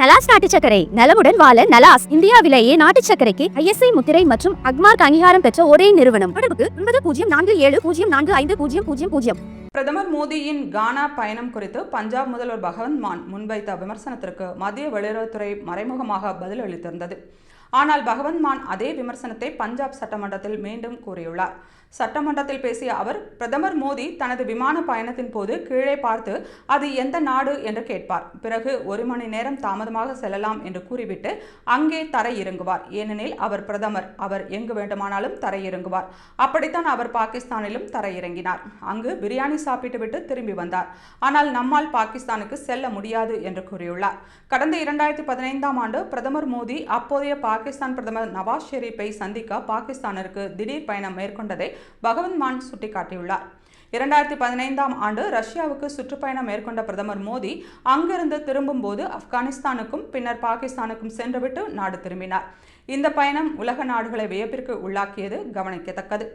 நலாஸ் நாட்டு சக்கரை நலமுடன் வாழ நலாஸ் இந்தியாவிலேயே நாட்டு சக்கரைக்கு ஐஎஸ்ஐ முத்திரை மற்றும் அக்மார்க் அங்கீகாரம் பெற்ற ஒரே நிறுவனம். தொடர்புக்கு ஒன்பது பூஜ்ஜியம் நான்கு ஏழு பூஜ்ஜியம் நான்கு ஐந்து பூஜ்ஜியம் பூஜ்ஜியம் பூஜ்ஜியம் பிரதமர் மோடியின் கானா பயணம் குறித்து பஞ்சாப் முதல்வர் பகவந்த் மான் முன்வைத்த விமர்சனத்திற்கு மத்திய வெளியுறவுத்துறை மறைமுகமாக பதிலளித்திருந்தது. ஆனால் பகவந்த் மான் அதே விமர்சனத்தை பஞ்சாப் சட்டமன்றத்தில் மீண்டும் கூறியுள்ளார். சட்டமன்றத்தில் பேசிய அவர் பிரதமர் மோடி தனது விமான பயணத்தின் போது கீழே பார்த்து அது எந்த நாடு என்று கேட்பார். பிறகு ஒரு மணி நேரம் தாமதமாக செல்லலாம் என்று கூறிவிட்டு அங்கே தரையிறங்குவார் ஏனெனில் அவர் பிரதமர். அவர் எங்கு வேண்டுமானாலும் தரையிறங்குவார் அப்படித்தான் அவர் பாகிஸ்தானிலும் தரையிறங்கினார் அங்கு பிரியாணி சாப்பிட்டுவிட்டு திரும்பி வந்தார். ஆனால் நம்மால் பாகிஸ்தானுக்கு செல்ல முடியாது என்று கூறியுள்ளார். கடந்த இரண்டாயிரத்தி பதினைந்தாம் ஆண்டு பிரதமர் மோடி அப்போதைய பாகிஸ்தான் பாகிஸ்தான் பிரதமர் நவாஸ் ஷெரீப்பை சந்திக்க பாகிஸ்தானிற்கு திடீர் பயணம் மேற்கொண்டதை பகவந்த் மான் சுட்டிக்காட்டியுள்ளார். இரண்டாயிரத்தி பதினைந்தாம் ஆண்டு ரஷ்யாவுக்கு சுற்றுப்பயணம் மேற்கொண்ட பிரதமர் மோடி அங்கிருந்து திரும்பும்போது ஆப்கானிஸ்தானுக்கும் பின்னர் பாகிஸ்தானுக்கும் சென்றுவிட்டு நாடு திரும்பினார். இந்த பயணம் உலக நாடுகளை வியப்பிற்கு உள்ளாக்கியது கவனிக்கத்தக்கது.